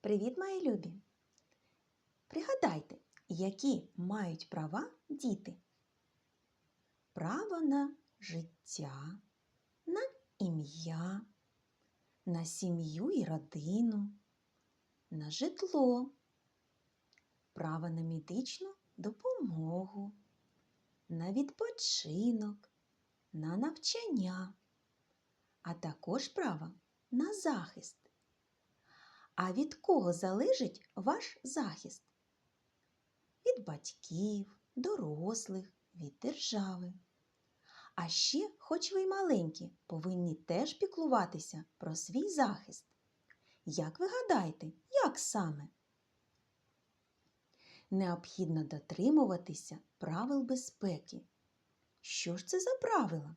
Привіт, мої любі! Пригадайте, які мають права діти? Право на життя, на ім'я, на сім'ю і родину, на житло, право на медичну допомогу, на відпочинок, на навчання, а також право на захист. А від кого залежить ваш захист? Від батьків, дорослих, від держави. А ще, хоч ви й маленькі, повинні теж піклуватися про свій захист. Як ви гадаєте, як саме? Необхідно дотримуватися правил безпеки. Що ж це за правила?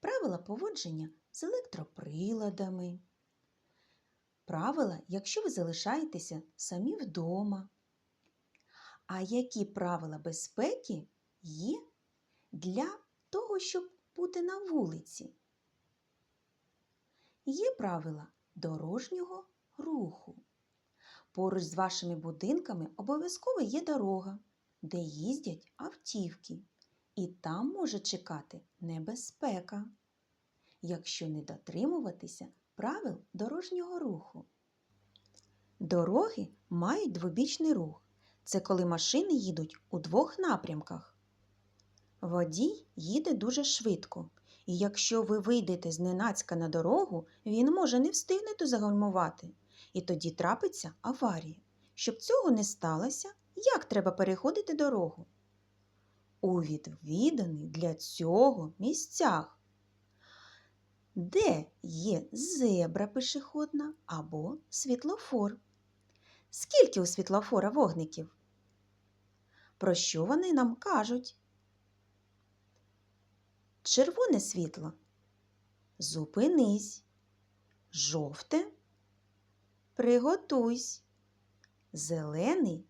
Правила поводження з електроприладами. Правила, якщо ви залишаєтеся самі вдома. А які правила безпеки є для того, щоб бути на вулиці? Є правила дорожнього руху. Поруч з вашими будинками обов'язково є дорога, де їздять автівки, і там може чекати небезпека, якщо не дотримуватися правил дорожнього руху. Дороги мають двобічний рух. Це коли машини їдуть у двох напрямках. Водій їде дуже швидко, і якщо ви вийдете зненацька на дорогу, він може не встигнути загальмувати, і тоді трапиться аварія. Щоб цього не сталося, як треба переходити дорогу? У відвіданих для цього місцях де є зебра пешеходна або світлофор. Скільки у світлофора вогників? Про що вони нам кажуть? Червоне світло. Зупинись. Жовте. Приготуйсь. Зелений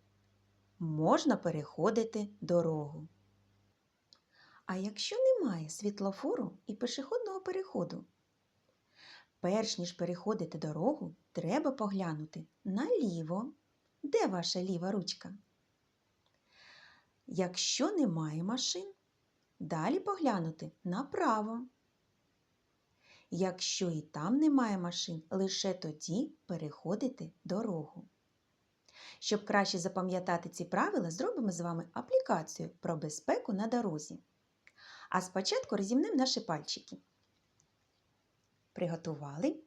можна переходити дорогу. А якщо немає світлофору і пешеходного переходу? Перш ніж переходити дорогу, треба поглянути наліво. Де ваша ліва ручка? Якщо немає машин, далі поглянути направо. Якщо і там немає машин, лише тоді переходити дорогу. Щоб краще запам'ятати ці правила, зробимо з вами аплікацію про безпеку на дорозі. А спочатку розімнемо наші пальчики. Приготували.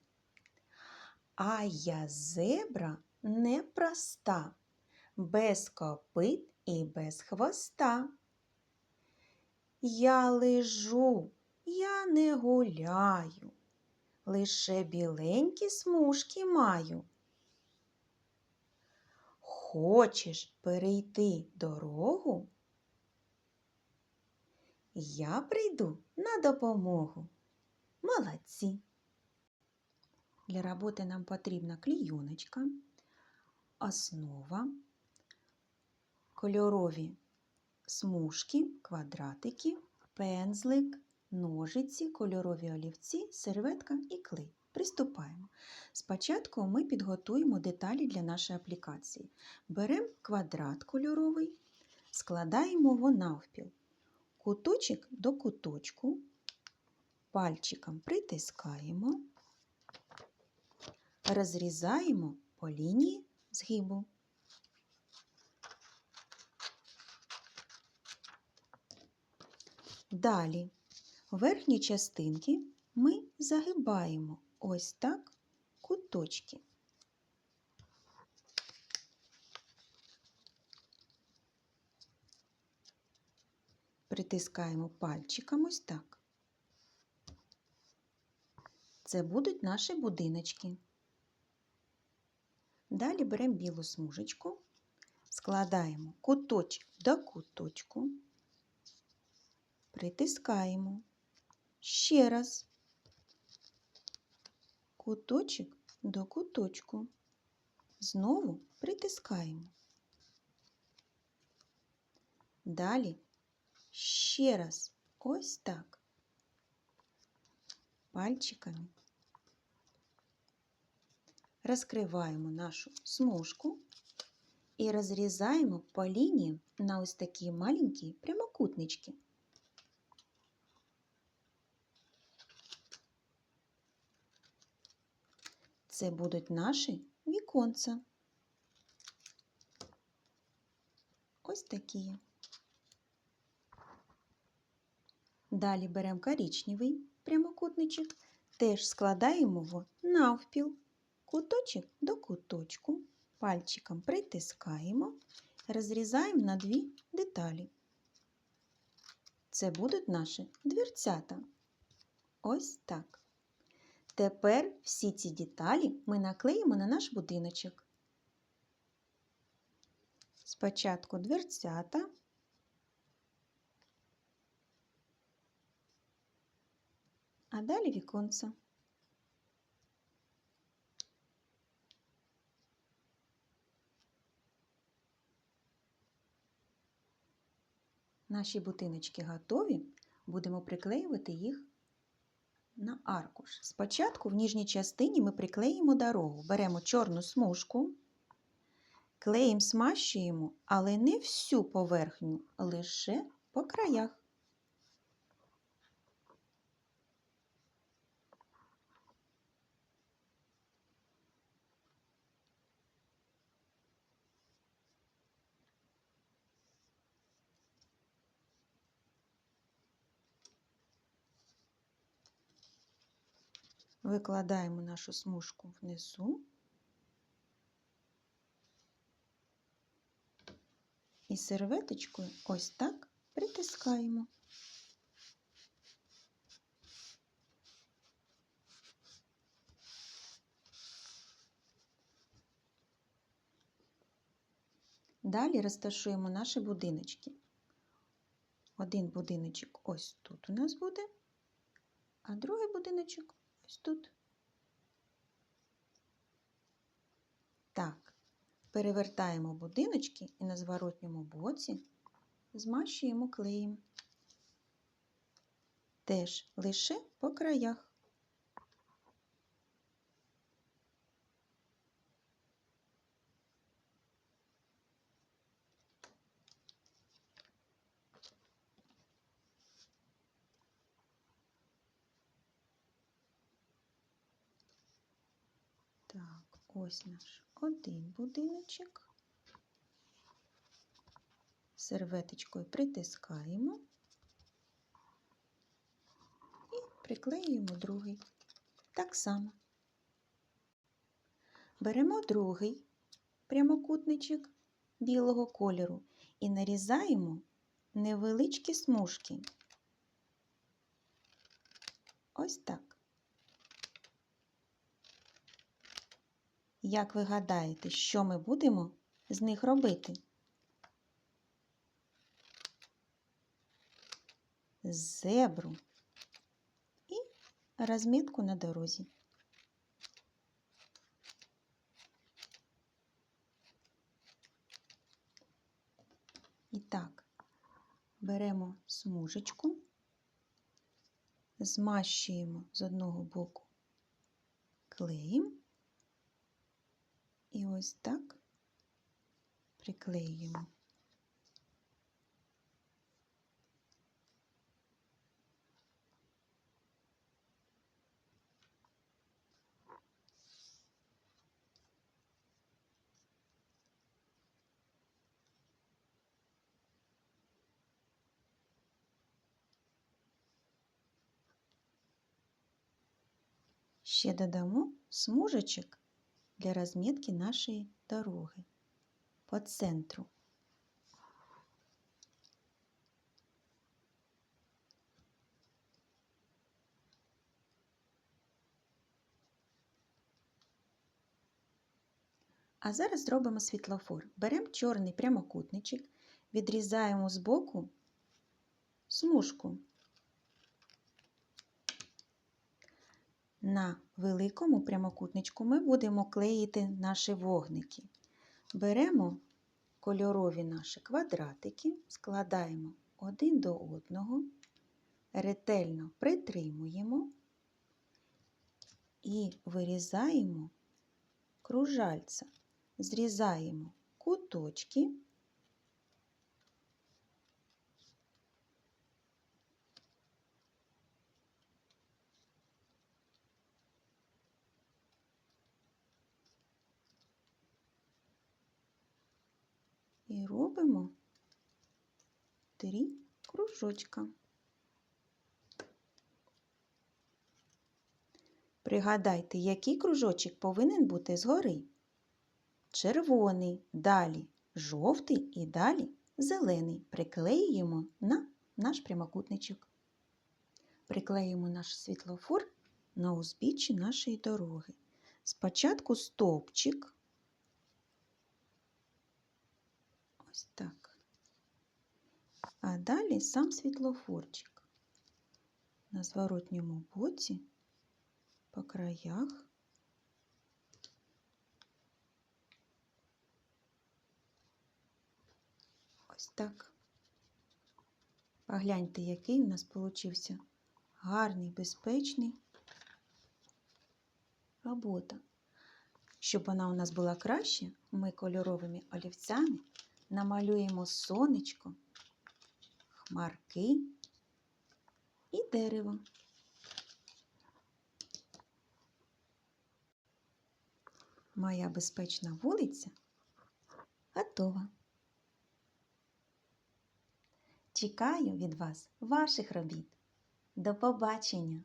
А я зебра непроста, без копит і без хвоста. Я лежу, я не гуляю, лише біленькі смужки маю. Хочеш перейти дорогу? Я прийду на допомогу. Молодці! Для роботи нам потрібна клійоночка, основа, кольорові смужки, квадратики, пензлик, ножиці, кольорові олівці, серветка і клей. Приступаємо. Спочатку ми підготуємо деталі для нашої аплікації. Беремо квадрат кольоровий, складаємо його навпіл. Куточок до куточку, пальчиком притискаємо розрізаємо по лінії згибу. Далі верхні частинки ми загибаємо ось так куточки. Притискаємо пальчиком ось так. Це будуть наші будиночки. Далі беремо білу смужечку, складаємо куточок до куточку, притискаємо ще раз. Куточок до куточку, знову притискаємо. Далі ще раз. Ось так. Пальчиками розкриваємо нашу смужку і розрізаємо по лінії на ось такі маленькі прямокутнички. Це будуть наші віконця. Ось такі. Далі беремо коричневий прямокутничок, теж складаємо його навпіл, куточок до куточку, пальчиком притискаємо, розрізаємо на дві деталі. Це будуть наші дверцята. Ось так. Тепер всі ці деталі ми наклеїмо на наш будиночок. Спочатку дверцята, а далі віконце. Наші бутиночки готові, будемо приклеювати їх на аркуш. Спочатку в ніжній частині ми приклеїмо дорогу, беремо чорну смужку, клеєм смащуємо, але не всю поверхню, лише по краях. Викладаємо нашу смужку внизу і серветочкою ось так притискаємо. Далі розташуємо наші будиночки. Один будиночок ось тут у нас буде, а другий будиночок ось тут. Так, перевертаємо будиночки і на зворотньому боці змащуємо клеєм. Теж лише по краях. Так, ось наш один будиночок. Серветочкою притискаємо і приклеюємо другий. Так само. Беремо другий прямокутничок білого кольору і нарізаємо невеличкі смужки. Ось так. Як ви гадаєте, що ми будемо з них робити? Зебру і розмітку на дорозі. І так, беремо смужечку, змащуємо з одного боку клеєм і ось так приклеюємо. Ще додамо смужечок для розмітки нашої дороги по центру. А зараз зробимо світлофор. Беремо чорний прямокутничок, відрізаємо з боку смужку. На великому прямокутничку ми будемо клеїти наші вогники. Беремо кольорові наші квадратики, складаємо один до одного, ретельно притримуємо і вирізаємо кружальця зрізаємо куточки. І робимо три кружочка. Пригадайте, який кружочок повинен бути згори. Червоний, далі жовтий і далі зелений. Приклеюємо на наш прямокутничок. Приклеїмо наш світлофор на узбіччі нашої дороги. Спочатку стовпчик. Ось так. А далі сам світлофорчик. На зворотньому боці по краях. Ось так. Погляньте, який у нас получився гарний, безпечний робота. Щоб вона у нас була краще, ми кольоровими олівцями намалюємо сонечко, хмарки і дерево. Моя безпечна вулиця готова. Чекаю від вас ваших робіт. До побачення!